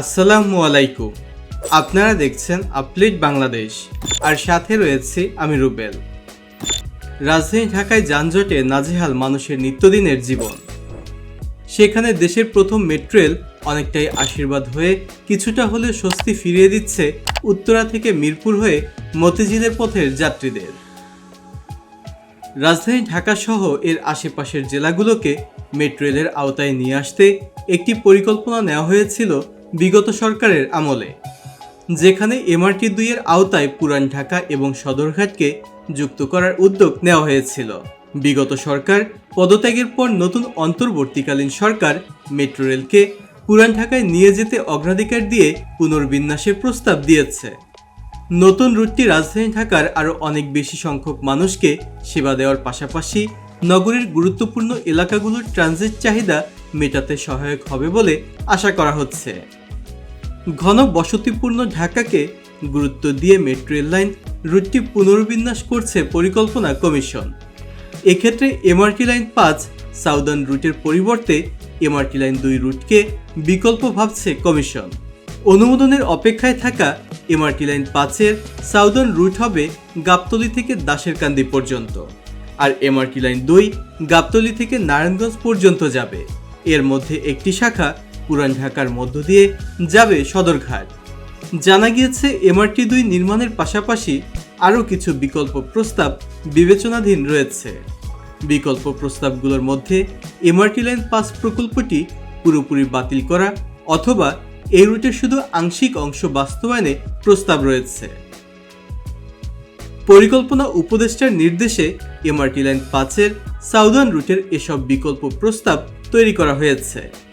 আসসালামু আলাইকুম। আপনারা দেখছেন আপলেট বাংলাদেশ। আর সাথে রয়েছে আমি রুবেল। রাজধানী ঢাকায় যানজটে নাজেহাল মানুষের নিত্যদিনের জীবন। সেখানে দেশের প্রথম মেট্রো অনেকটাই আশীর্বাদ হয়ে কিছুটা হলে স্বস্তি ফিরিয়ে দিচ্ছে উত্তরা থেকে মিরপুর হয়ে মতিঝিলের পথের যাত্রীদের। রাজধানী ঢাকা সহ এর আশেপাশের জেলাগুলোকে মেট্রো রেলের আওতায় নিয়ে আসতে একটি পরিকল্পনা নেওয়া হয়েছিল বিগত সরকারের আমলে, যেখানে এমআরটি দুইয়ের আওতায় পুরান ঢাকা এবং সদরঘাটকে যুক্ত করার উদ্যোগ নেওয়া হয়েছিল। বিগত সরকার পদত্যাগের পর নতুন অন্তর্বর্তীকালীন সরকার মেট্রো রেলকে পুরান ঢাকায় নিয়ে যেতে অগ্রাধিকার দিয়ে পুনর্বিন্যাসের প্রস্তাব দিয়েছে। নতুন রুটটি রাজধানী ঢাকার আরও অনেক বেশি সংখ্যক মানুষকে সেবা দেওয়ার পাশাপাশি নগরীর গুরুত্বপূর্ণ এলাকাগুলোর ট্রানজিট চাহিদা মেটাতে সহায়ক হবে বলে আশা করা হচ্ছে। ঘন বসতিপূর্ণ ঢাকাকে গুরুত্ব দিয়ে মেট্রো রেল লাইন রুটটি পুনর্বিন্যাস করছে পরিকল্পনা কমিশন। এক্ষেত্রে এমআরটি লাইন পাঁচ সাউদার্ন রুটের পরিবর্তে এমআরটি লাইন দুই রুটকে বিকল্প ভাবছে কমিশন। অনুমোদনের অপেক্ষায় থাকা এমআরটি লাইন পাঁচের সাউদার্ন রুট হবে গাবতলী থেকে দাসেরকান্দি পর্যন্ত, আর এমআরটি লাইন দুই গাবতলি থেকে নারায়ণগঞ্জ পর্যন্ত যাবে। এর মধ্যে একটি শাখা পুরান ঢাকার মধ্য দিয়ে যাবে সদরঘাট। জানা গিয়েছে, এমআরটি দুই নির্মাণের পাশাপাশি আরও কিছু বিকল্প প্রস্তাব বিবেচনাধীন রয়েছে। বিকল্প প্রস্তাবগুলোর মধ্যে এমআরটি লাইন পাস প্রকল্পটি পুরোপুরি বাতিল করা অথবা এই রুটের শুধু আংশিক অংশ বাস্তবায়নে প্রস্তাব রয়েছে। পরিকল্পনা উপদেষ্টার নির্দেশে এমআরটি লাইন পাঁচের সাউদার্ন রুটের এসব বিকল্প প্রস্তাব তৈরি করা হয়েছে।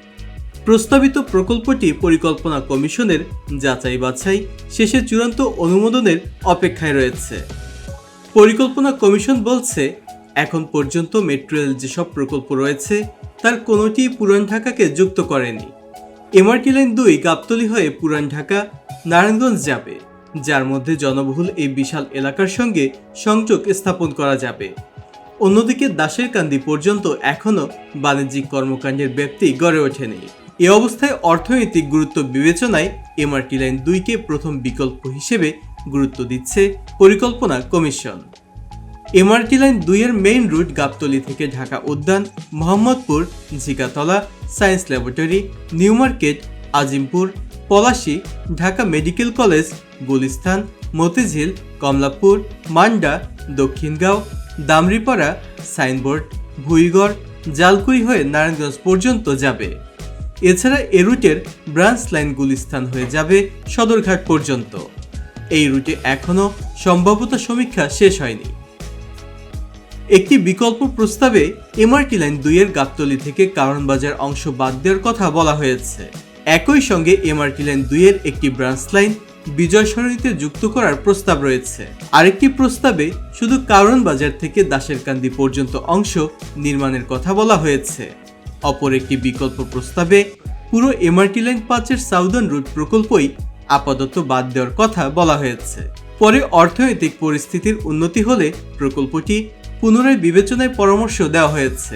প্রস্তাবিত প্রকল্পটি পরিকল্পনা কমিশনের যাচাই বাছাই শেষে চূড়ান্ত অনুমোদনের অপেক্ষায় রয়েছে। পরিকল্পনা কমিশন বলছে, এখন পর্যন্ত মেট্রো রেল যেসব প্রকল্প রয়েছে, তার কোনোটি পুরান ঢাকাকে যুক্ত করেনি। এমআরটি লাইন দুই গাবতলী হয়ে পুরান ঢাকা, নারায়ণগঞ্জ যাবে, যার মধ্যে জনবহুল এই বিশাল এলাকার সঙ্গে সংযোগ স্থাপন করা যাবে। অন্যদিকে দাসের কান্দি পর্যন্ত এখনও বাণিজ্যিক কর্মকাণ্ডের ব্যক্তি গড়ে ওঠেনি। এ অবস্থায় অর্থনৈতিক গুরুত্ব বিবেচনায় এমআরটি লাইন দুইকে প্রথম বিকল্প হিসেবে গুরুত্ব দিচ্ছে পরিকল্পনা কমিশন। এমআরটি লাইন দুইয়ের মেইন রুট গাবতলি থেকে Dhaka Udyan, Mohammadpur, Jhikatola, science laboratory, new market, Azimpur, Palashi, Dhaka medical college, Gulistan, Motijheel, Kamalapur, Manda, Dakshingaon, Damripara, signboard, Bhuigar, Jalkui হয়ে নারায়ণগঞ্জ পর্যন্ত যাবে। এছাড়া এ রুটের ব্রাঞ্চ লাইন গুলিস্তান হয়ে যাবে সদরঘাট পর্যন্ত। এই রুটে এখনও সম্ভাব্যতা সমীক্ষা শেষ হয়নি। একটি বিকল্প প্রস্তাবে এমআরটি লাইন দুইয়ের গাবতলী থেকে কারণবাজার অংশ বাদ দেওয়ার কথা বলা হয়েছে। একই সঙ্গে এমআরটি লাইন দুইয়ের একটি ব্রাঞ্চ লাইন বিজয় সরণিতে যুক্ত করার প্রস্তাব রয়েছে। আরেকটি প্রস্তাবে শুধু কারণ বাজার থেকে দাসেরকান্দি পর্যন্ত অংশ নির্মাণের কথা বলা হয়েছে। অপর একটি বিকল্প প্রস্তাবে, পুরো এমআরটি লাইন পাঁচের সাউদার্ন রুট প্রকল্পই আপাতত বাদ দেওয়ার কথা বলা হয়েছে। পরে অর্থনৈতিক পরিস্থিতির উন্নতি হলে প্রকল্পটি পুনরায় বিবেচনায় পরামর্শ দেওয়া হয়েছে।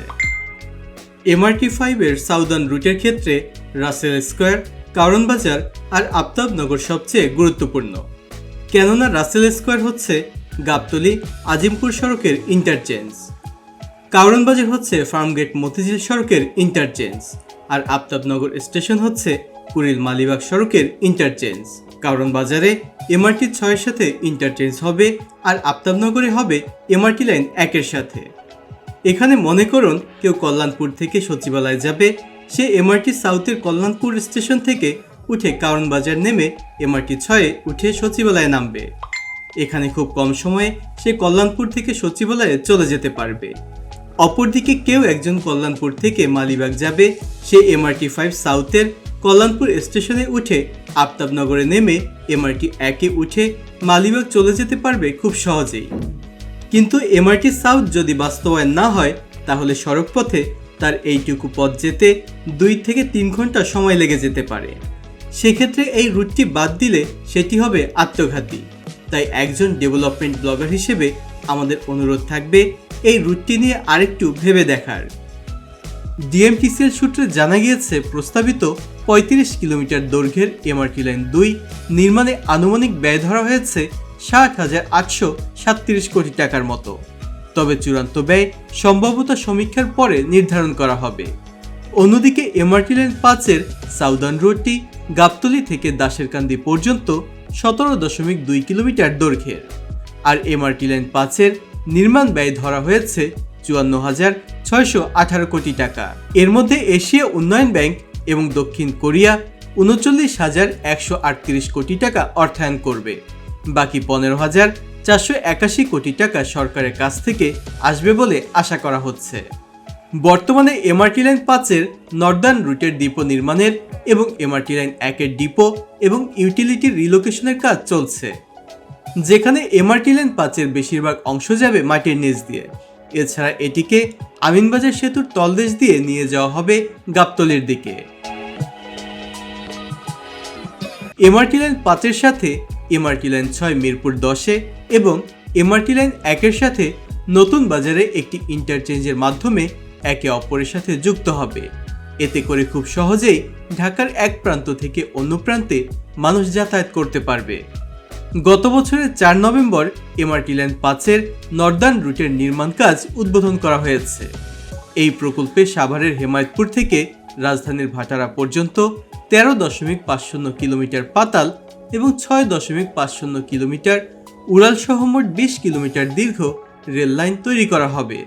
এমআরটি ফাইভের সাউদার্ন রুটের ক্ষেত্রে রাসেল স্কোয়ার, কারণ বাজার আর আফতাবনগর সবচেয়ে গুরুত্বপূর্ণ। কেননা রাসেল স্কোয়ার হচ্ছে গাবতলী আজিমপুর সড়কের ইন্টারচেঞ্জ কারণ বাজার হচ্ছে ফার্মগেট মতিঝিল সড়কের ইন্টারচেঞ্জ আর আফতাবনগর স্টেশন হচ্ছে কুড়িল মালিবাগ সড়কের ইন্টারচেঞ্জ কারণ বাজারে এমআরটি ছয়ের সাথে ইন্টারচেঞ্জ হবে, আর আফতাবনগরে হবে এমআরটি লাইন একের সাথে। এখানে মনে করুন, কেউ কল্যাণপুর থেকে সচিবালয় যাবে, সে এমআরটি সাউথের কল্যাণপুর স্টেশন থেকে উঠে কারণ বাজার নেমে এমআরটি ছয়ে উঠে সচিবালয়ে নামবে। এখানে খুব কম সময়ে সে কল্যাণপুর থেকে সচিবালয়ে চলে যেতে পারবে। অপরদিকে কেউ একজন কল্যাণপুর থেকে মালিবাগ যাবে। সে এমআরটি ফাইভ সাউথের কল্যাণপুর স্টেশনে উঠে আফতাবনগরে নেমে এমআরটি একে উঠে মালিবাগ চলে যেতে পারবে খুব সহজেই। কিন্তু এমআরটি সাউথ যদি বাস্তবায়ন না হয়, তাহলে সড়কপথে তার এইটুকু পথ যেতে দুই থেকে তিন ঘণ্টা সময় লেগে যেতে পারে। সেক্ষেত্রে এই রুটটি বাদ দিলে সেটি হবে আত্মঘাতী। তাই একজন ডেভেলপমেন্ট ব্লগার হিসেবে আমাদের অনুরোধ থাকবে এই রুটটি নিয়ে আরেকটু ভেবে দেখার। ডিএমটিসিএল সূত্রে জানা গিয়েছে, প্রস্তাবিত পঁয়ত্রিশ কিলোমিটার দৈর্ঘ্যের এমআরটি লাইন দুই নির্মাণে আনুমানিক ব্যয় ধরা হয়েছে ষাট হাজার আটশো সাতত্রিশ কোটি টাকার মতো। তবে চূড়ান্ত ব্যয় সম্ভাব্যতা সমীক্ষার পরে নির্ধারণ করা হবে। অন্যদিকে এমআরটি লাইন পাঁচের সাউদার্ন রোডটি গাবতলি থেকে দাসেরকান্দি পর্যন্ত সতেরো দশমিক দুই কিলোমিটার দৈর্ঘ্যের। আর এমআরটি লাইন পাঁচের নির্মাণ ব্যয় ধরা হয়েছে চুয়ান্ন হাজার ছয়শো আঠারো কোটি টাকা। এর মধ্যে এশিয়া উন্নয়ন ব্যাংক এবং দক্ষিণ কোরিয়া উনচল্লিশ হাজার একশো আটত্রিশ কোটি টাকা অর্থায়ন করবে। বাকি পনেরো হাজার চারশো একাশি কোটি টাকা সরকারের কাছ থেকে আসবে বলে আশা করা হচ্ছে। বর্তমানে এমআরটি লাইন পাঁচের নর্দার্ন রুটের ডিপো নির্মাণের এবং এমআরটি লাইন একের ডিপো এবং ইউটিলিটি রিলোকেশনের কাজ চলছে। যেখানে এমআরটি লাইন পাঁচের বেশিরভাগ অংশ যাবে মাটির নিচ দিয়ে। এছাড়া এটিকে আমিনবাজার সেতুর তলদেশ দিয়ে নিয়ে যাওয়া হবে গাবতলির দিকে। এমআরটি লাইন পাঁচের সাথে এমআরটি লাইন ছয় মিরপুর দশে এবং এমআরটি লাইন একের সাথে নতুন বাজারে একটি ইন্টারচেঞ্জের মাধ্যমে একে অপরের সাথে যুক্ত হবে। এতে করে খুব সহজেই ঢাকার এক প্রান্ত থেকে অন্য প্রান্তে মানুষ যাতায়াত করতে পারবে। গত বছরের চার নভেম্বর এমআরটি লাইন পাঁচের নর্দার্ন রুটের নির্মাণ কাজ উদ্বোধন করা হয়েছে। এই প্রকল্পে সাভারের হেমায়তপুর থেকে রাজধানীর ভাটারা পর্যন্ত তেরো দশমিক পাঁচ শূন্য কিলোমিটার পাতাল এবং ছয় দশমিক পাঁচ শূন্য কিলোমিটার উড়াল সহ মোট বিশ কিলোমিটার দীর্ঘ রেল লাইন তৈরি করা হবে।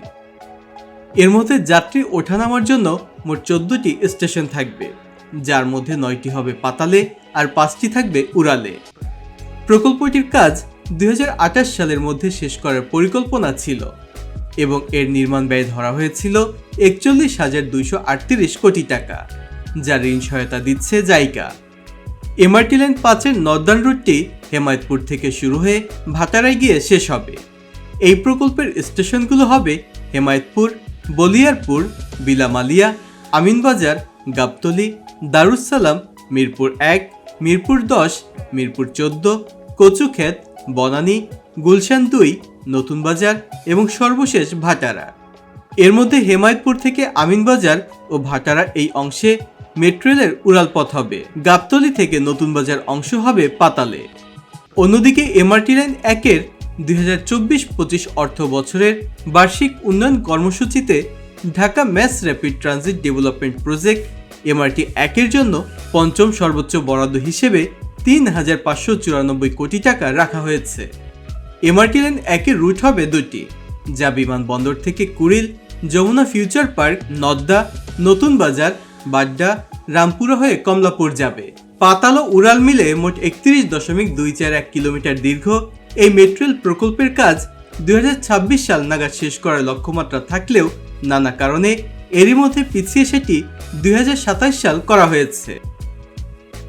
এর মধ্যে যাত্রী ওঠানামার জন্য মোট চোদ্দটি স্টেশন থাকবে, যার মধ্যে নয়টি হবে পাতালে আর পাঁচটি থাকবে উড়ালে। প্রকল্পটির কাজ দুই হাজার আঠাশ সালের মধ্যে শেষ করার পরিকল্পনা ছিল এবং এর নির্মাণ ব্যয় ধরা হয়েছিল একচল্লিশ হাজার দুইশো আটত্রিশ কোটি টাকা, যা ঋণ সহায়তা দিচ্ছে জাইকা। এমআরটি লাইন পাঁচের নর্দার্ন রুটটি হেমায়তপুর থেকে শুরু হয়ে ভাতারায় গিয়ে শেষ হবে। এই প্রকল্পের স্টেশনগুলো হবে হেমায়তপুর, বলিয়ারপুর, বিলামালিয়া, আমিনবাজার, গাবতলি দারুসালাম মিরপুর এক, মিরপুর দশ, মিরপুর চোদ্দ কচুক্ষেত বনানী, গুলশান দুই, নতুন বাজার এবং সর্বশেষ ভাটারা। এর মধ্যে হেমায়তপুর থেকে আমিনবাজার ও ভাটারা এই অংশে মেট্রো রেলের উড়ালপথ হবে। গাবতলি থেকে নতুন বাজার অংশ হবে পাতালে। অন্যদিকে এমআরটি লাইন একের দুই হাজার চব্বিশ পঁচিশ অর্থ বছরের বার্ষিক উন্নয়ন কর্মসূচিতে Dhaka mass rapid transit development project MRT একের জন্য পঞ্চম সর্বোচ্চ বরাদ্দ হিসেবে তিন হাজার পাঁচশো চুরানব্বই কোটি টাকা রাখা হয়েছে। এমআরটি লাইন রুট হবে দুটি যা বিমানবন্দর থেকে কুড়িল, যমুনা ফিউচার পার্ক নদ্দা নতুন বাজার, বাড্ডা, রামপুরা হয়ে কমলাপুর যাবে। পাতাল উড়াল মিলে মোট একত্রিশ দশমিক দুই চার এক কিলোমিটার দীর্ঘ। এই মেট্রেল প্রকল্পের কাজ দুই হাজার ছাব্বিশ সাল নাগাদ শেষ করার লক্ষ্যমাত্রা থাকলেও নানা কারণে এরই মধ্যে পিছিয়ে সেটি দুই হাজার সাতাশ সাল করা হয়েছে।